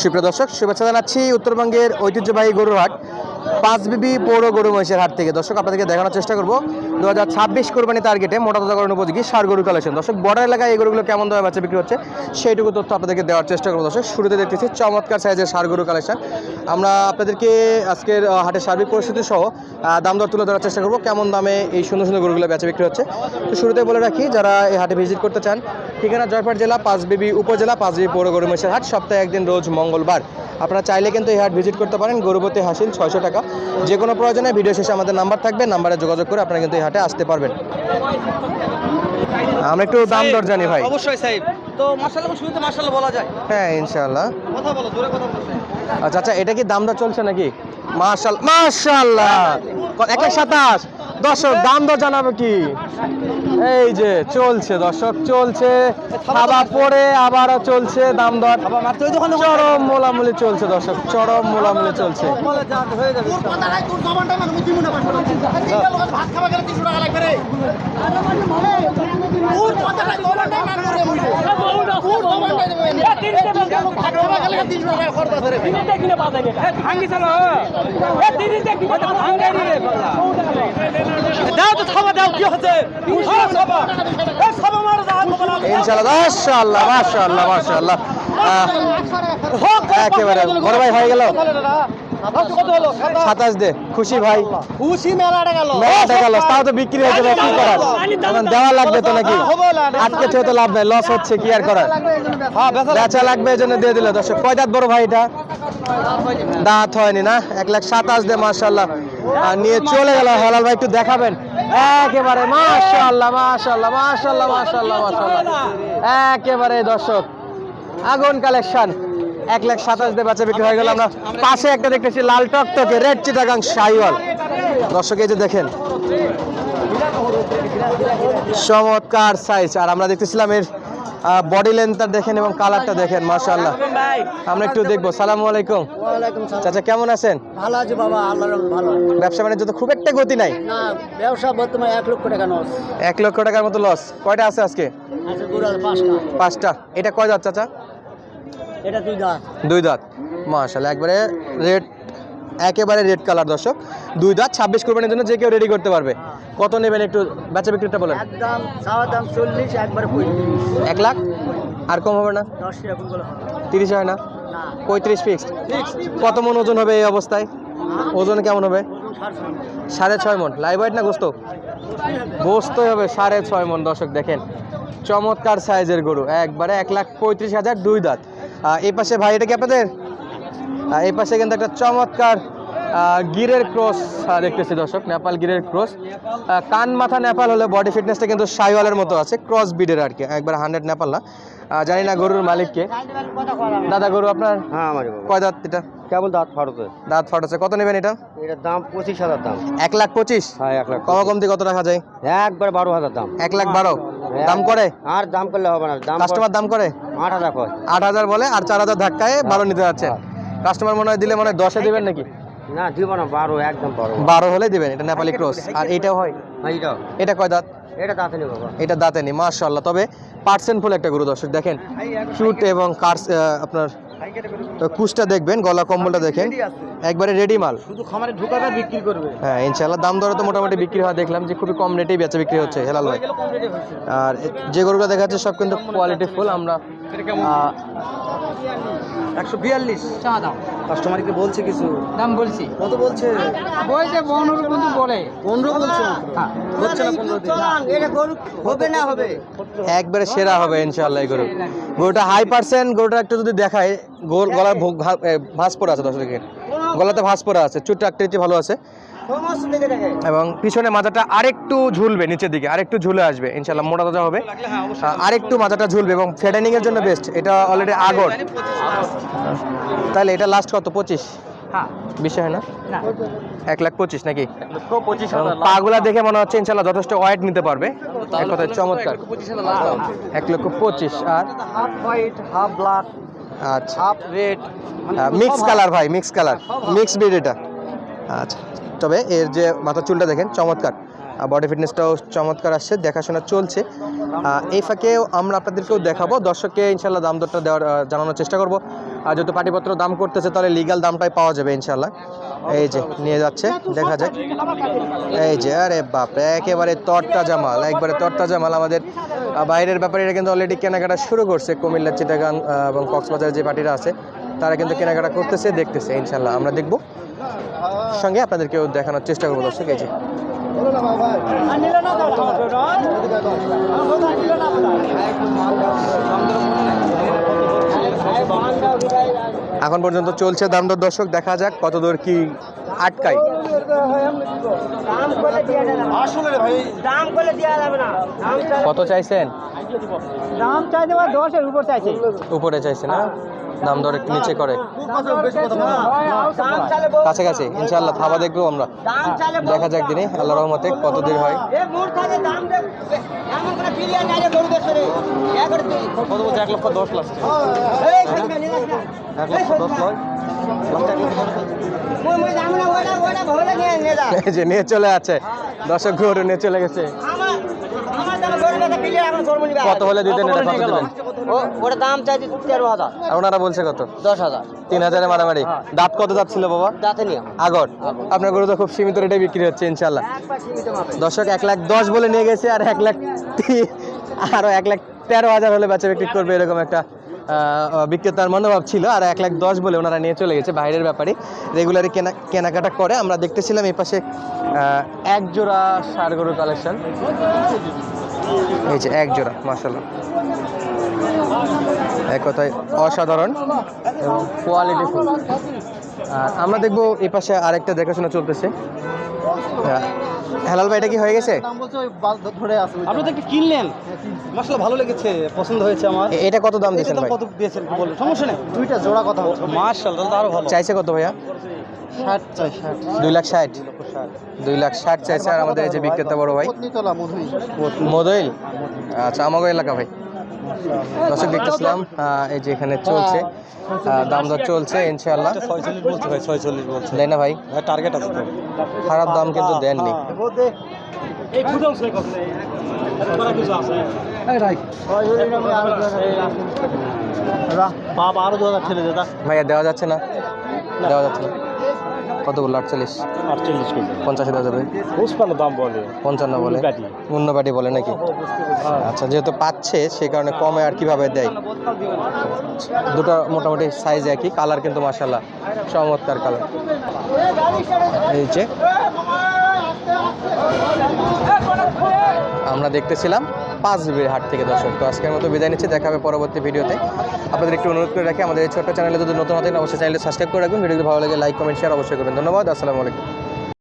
সুপ্রিয় দর্শক, শুভেচ্ছা জানাচ্ছি উত্তরবঙ্গের ঐতিহ্যবাহী গরুর হাট পাঁচ বিবি পৌর গরু মহিষের হাট থেকে। দর্শক, আপনাদেরকে দেখানোর চেষ্টা করব দু হাজার ছাব্বিশ কোরবানি টার্গেটে মোটা তাজা উপযোগী সার গরু কালেকশন। দর্শক, বর্ডার এলাকায় এই গরুগুলো কেমন দামে বাচ্চা বিক্রি হচ্ছে সেইটুকু তথ্য আপনাদেরকে দেওয়ার চেষ্টা করব। দর্শক, শুরুতে দেখতেছি চমৎকার সাইজের সার গরু কালেকশন। আমরা আপনাদেরকে আজকের হাটের সার্বিক পরিস্থিতি সহ দাম দর তুলে ধরার চেষ্টা করব, কেমন দামে এই সুন্দর সুন্দর গরুগুলো বেচা বিক্রি হচ্ছে। তো শুরুতে বলে রাখি, যারা এই হাটে ভিজিট করতে চান ঠিকানা জয়পুর জেলা পাঁচবিবি উপজেলা পাঁচবিবি পৌর গরু মহিষের হাট সপ্তাহে একদিন রোজ মঙ্গলবার। আপনারা চাইলে কিন্তু এই হাট ভিজিট করতে পারেন গরুপতি হাসিল ছয়শো টাকা। যে কোনো প্রয়োজনে ভিডিও শেষে আমাদের নাম্বার থাকবে নাম্বারে যোগাযোগ করে আপনারা কিন্তু এই হাটে আসতে পারবেন। আমরা একটু দাম দর জানি ভাই। অবশ্যই সাহেব। তো মার্শাল্লাহ শুরুতে মার্শাল্লাহ বলা যায়। হ্যাঁ ইনশাআল্লাহ। কথা বলো জোরে কথা বলো। আচ্ছা আচ্ছা এটা কি দাম দর চলছে নাকি? মাশাল মাশাল্লাহ। এক লাখ সাতাশ। দর্শক দাম দর জানাব কি? এই যে চলছে দর্শক চলছে। খাবার পরে আবারও চলছে দাম দর। চরম মোলামুলি চলছে দর্শক চরম মোলামুলি চলছে। দাও তো খাবার কি হচ্ছে? মাশাআল্লাহ মাশাআল্লাহ মাশাআল্লাহ। একেবারে বড় ভাই হয়ে গেল। সাতাশ। দে খুশি ভাই। খুশি মেলাটা গেল। মেলাটা গেল তাও তো বিক্রি হয়ে যাবে কি করার? এখন দেওয়া লাগবে তো নাকি? আজকে তো লাভ নাই লস হচ্ছে কি আর করার? হ্যাঁ বেচা বেচা লাগবে এই জন্য দিয়ে দিল। দর্শক কয় দাঁত বড় ভাই এটা? দাঁত হয়নি না? এক লাখ সাতাশ দে মার্শাল্লাহ আর নিয়ে চলে গেল। হেলাল ভাই, একটু দেখাবেন? একেবারে মাশাল্লাহ মাশাল্লাহ মাশাল্লাহ মাশাল্লাহ মাশাল্লাহ একেবারে, দর্শক। আগুন কালেকশন। এক লাখ সাতাশ দিয়ে বাচ্চা বিক্রি হয়ে গেল। আমরা পাশে একটা দেখতেছি, লাল টকটকে রেড চিটাগাং শাইওয়াল দর্শক, এই যে দেখেন। চমৎকার সাইজ আর আমরা দেখতেছিলাম এর বডি লেন্থটা দেখেন এবং কালারটা দেখেন মাশাআল্লাহ। আমরা একটু দেখব। সালামু আলাইকুম। চাচা কেমন আছেন? ভালো আছে বাবা আল্লাহর ভালো। ব্যবসা বাণিজ্য তো খুব একটা গতি নাই। না ব্যবসা বর্তমানে এক লক্ষ টাকা নস এক লক্ষ টাকার মতো লস কয়টা আছে আজকে? আছে পাঁচটা। এটা কয় দাঁত চাচা? এটা দুই দাঁত। দুই দাঁত। মাশাআল্লাহ একবারে রেড একেবারে রেড কালার দর্শক। দুই দাঁত ছাব্বিশ কোরবানির জন্য যে কেউ রেডি করতে পারবে। কত নেবেন একটু বেচা বিক্রিটা বলেন? একদম দাম চল্লিশ একবারে এক লাখ? আর কম হবে না? তিরিশ হয় না? পঁয়ত্রিশ ফিক্সড কত মন ওজন হবে এই অবস্থায়? ওজন কেমন হবে? সাড়ে ছয় মন। লাইভ না গোস্ত? গোস্তই হবে সাড়ে ছয় মন দর্শক দেখেন। চমৎকার সাইজের গরু। একবারে এক লাখ পঁয়ত্রিশ হাজার দুই দাঁত। এই পাশে ভাই এটা কি আপনাদের? এই পাশে কিন্তু একটা চমৎকার গিরের ক্রস দেখতেছি দর্শক নেপাল গিরের ক্রস। কান মাথা নেপাল হলে বডি ফিটনেসটা কিন্তু সাইওয়ালের মতো আছে ক্রস বিডের আর কি একবার হান্ড্রেড নেপাল না। জানি না গরুর মালিককে দাদা গরু আপনার? হ্যাঁ আমার কয় দাঁত এটা? কেমন দাঁত ফাটতে। দাঁত ফাটাচ্ছে কত নেবেন এটা? এটার দাম পঁচিশ হাজার দাম। এক লাখ পঁচিশ? হ্যাঁ এক লাখ কম কমতি কত রাখা যায় একবার বারো হাজার দাম। এক লাখ বারো? দাম করে? আর দাম করলে হবে না। দাম কাস্টমার দাম করে? আট হাজার আট হাজার বলে আর চার হাজার ধাক্কায় বারো নিতে যাচ্ছে। কাস্টমার মনে হয় দিলে মনে হয় দশে দিবেন নাকি? না দিব না বারো একদম বারো। বারো হলে দিবেন এটা নেপালি ক্রস আর এইটাও হয়? হ্যাঁ এটা এটা কয় দাঁত? এটা দাঁতে নেই বাবা। এটা দাঁতে নেই মার্শাল্লাহ তবে পার্সেন্ট ফুল একটা গরু দর্শক দেখেন কিউট এবং কার্স আপনার কুচটা দেখবেন গলা কম্বলটা দেখেন। একবারে রেডি মাল। শুধু খামারে ঢুকাবে বিক্রি করবে। হ্যাঁ ইনশাল্লাহ দাম দরে তো মোটামুটি বিক্রি হওয়া দেখলাম যে খুবই কম রেটেই বেচা বিক্রি হচ্ছে হেলাল ভাই। আর যে গরুগুলো দেখা যাচ্ছে সব কিন্তু কোয়ালিটি ফুল আমরা একশো বিয়াল্লিশ। চা দাও কাস্টমারকে বলছে কিছু? দাম বলছি। কত বলছে? বলছে পনেরো কিন্তু বলে। পনেরো বলছে হ্যাঁ। হচ্ছে না পনেরো হবে না হবে? একবারে সেরা হবে ইনশাআল্লাহ এই গরু। গরুটা হাই পার্সেন্ট গরুটা একটু যদি দেখায় গোল গলার এ, আছে দর্শক দেখেন গলাতে ভাঁজ পড়া আছে চুটটা আকৃতি ভালো আছে। এবং পিছনে মাথাটা আরেকটু ঝুলবে নিচের দিকে আরেকটু ঝুলে আসবে ইনশাল্লাহ মোটা তাজা হবে। আহ, আরেকটু মাথাটা ঝুলবে এবং ফেডেনিং এর জন্য বেস্ট এটা অলরেডি আগর। তাহলে এটা লাস্ট কত পঁচিশ? হ্যাঁ। বিষয় হয় না? না। এক লাখ পঁচিশ নাকি? পাগুলা দেখে মনে হচ্ছে ইনশাল্লাহ যথেষ্ট ওয়েট নিতে পারবে। এক কথায় চমৎকার। এক লক্ষ পঁচিশ আর হাফ হোয়াইট হাফ ব্ল্যাক আচ্ছা। Half red. মিক্স কালার ভাই মিক্স কালার মিক্স ব্রিড এটা। আচ্ছা তবে এর যে মাথার চুলটা দেখেন চমৎকার। বডি ফিটনেসটাও চমৎকার আসছে দেখাশোনা চলছে। এই ফাঁকেও আমরা আপনাদেরকেও দেখাবো। দর্শককে ইনশাল্লাহ দাম দরটা দেওয়ার জানানোর চেষ্টা করব। আর যেহেতু পাটিপত্র দাম করতেছে তাহলে লিগাল দামটাই পাওয়া যাবে ইনশাল্লাহ এই যে নিয়ে যাচ্ছে দেখা যাক। এই যে আরে বাপরে একেবারে তরটা জামাল একবারে তরটা জামাল আমাদের বাইরের ব্যাপারীরা কিন্তু অলরেডি কেনাকাটা শুরু করছে। কুমিল্লা, চিটাগাং এবং কক্সবাজার যে পার্টিরা আছে, তারা কিন্তু কেনাকাটা করতেছে, দেখতেছে ইনশাল্লাহ আমরা দেখব। সঙ্গে আপনাদেরকেও দেখানোর চেষ্টা করব, দর্শক, এই যে। এখন পর্যন্ত চলছে দাম দর দর্শক দেখা যাক কত দূর কি দাম কত চাইছেন? দাম চাই দশের উপর চাইছে উপরে চাইছে না দাম দর একটু নিচে করে। দাম চালে কাছাকাছি ইনশাল্লাহ থাবা দেখব আমরা। দেখা যাক দিনে আল্লাহ রহমতে কত দূর হয় কাছে এক লক্ষ দশ লাখ। এক লক্ষ দশ নিয়ে যা নিয়ে চলে আছে। দর্শক গরু নিয়ে চলে গেছে। কত হলে দিতেন এটা কত দিবেন? ওটা দাম চাইছে তেরো হাজার। ওনারা বলছে কত? দশ হাজার। তিন হাজারে মারামারি। দাঁত কত দাঁত ছিল বাবা? দাঁতে নিয়ে। আগর। আপনার গরু তো খুব সীমিত রেটে বিক্রি হচ্ছে ইনশাল্লাহ দর্শক এক লাখ দশ বলে নিয়ে গেছে আর এক লাখ আরও এক লাখ তেরো হাজার হলে বেচা বিক্রি করবে এরকম একটা বিক্রেতার মনোভাব ছিল আর এক লাখ দশ বলে ওনারা নিয়ে চলে গেছে বাইরের ব্যাপারে। রেগুলারই কেনা, কেনাকাটা করে। আমরা দেখতেছিলাম এই পাশে এক জোড়া সার গরুর কালেকশন এই যে এক জোড়া মাসাল্লাহ এক কথায় অসাধারণ এবং কোয়ালিটি আর আমরা দেখব এই পাশে আরেকটা দেখাশোনা চলতেছে। হেলাল ভাই এটা কি হয়ে গেছে? আপনি তো কিনলেন? মশলা ভালো লেগেছে পছন্দ হয়েছে আমার। এটা কত দাম দিয়েছেন ভাই? কত দিয়েছেন কি বলুন সমস্যা নেই। দুইটা জোড়া কথা মার্শাল তাহলে আরও ভালো। চাইছে কত ভাইয়া? দুই লাখ ষাট। দুই লাখ ষাট চাইছে আর আমাদের এই যে বিক্রেতা বড় ভাই। মদইল আচ্ছা আমাকে এলাকা ভাই। দর্শক দেখতেছিলাম আহ, এই যে এখানে চলছে আহ, দাম দর চলছে ইনশাআল্লাহ। ছয়চল্লিশ বলছে ভাই ছয়চল্লিশ বলছে। দেয় না ভাই। টার্গেট আছে তো। খারাপ দাম কিন্তু দেননি। ভাইয়া দেওয়া যাচ্ছে না। দেওয়া যাচ্ছে না। কতগুলো? আটচল্লিশ। আটচল্লিশ কেজি পঞ্চাশে দেওয়া যাবে পুষ্পান্ন দাম বলে। পঞ্চান্ন বলে। অন্য পাটি বলে নাকি? আচ্ছা যেহেতু পাচ্ছে সেই কারণে কমে আর কীভাবে দেয়? দুটো মোটামুটি সাইজ একই কালার কিন্তু মাসাল্লাহ চমৎকার কালার এই যে আমরা দেখতেছিলাম পাঁচ হাট থেকে দর্শক। তো আজকের মতো বিদায় নিচ্ছি, দেখা হবে পরবর্তী ভিডিওতে। আপনাদের একটু অনুরোধ করে রাখি, আমাদের ছোট্ট চ্যানেলে যদি নতুন হতেন অবশ্যই চ্যানেলে সাবস্ক্রাইব করে রাখবেন। ভিডিওটি ভালো লাগে লাইক, কমেন্ট শেয়ার অবশ্যই করবেন। ধন্যবাদ, আসসালামু আলাইকুম।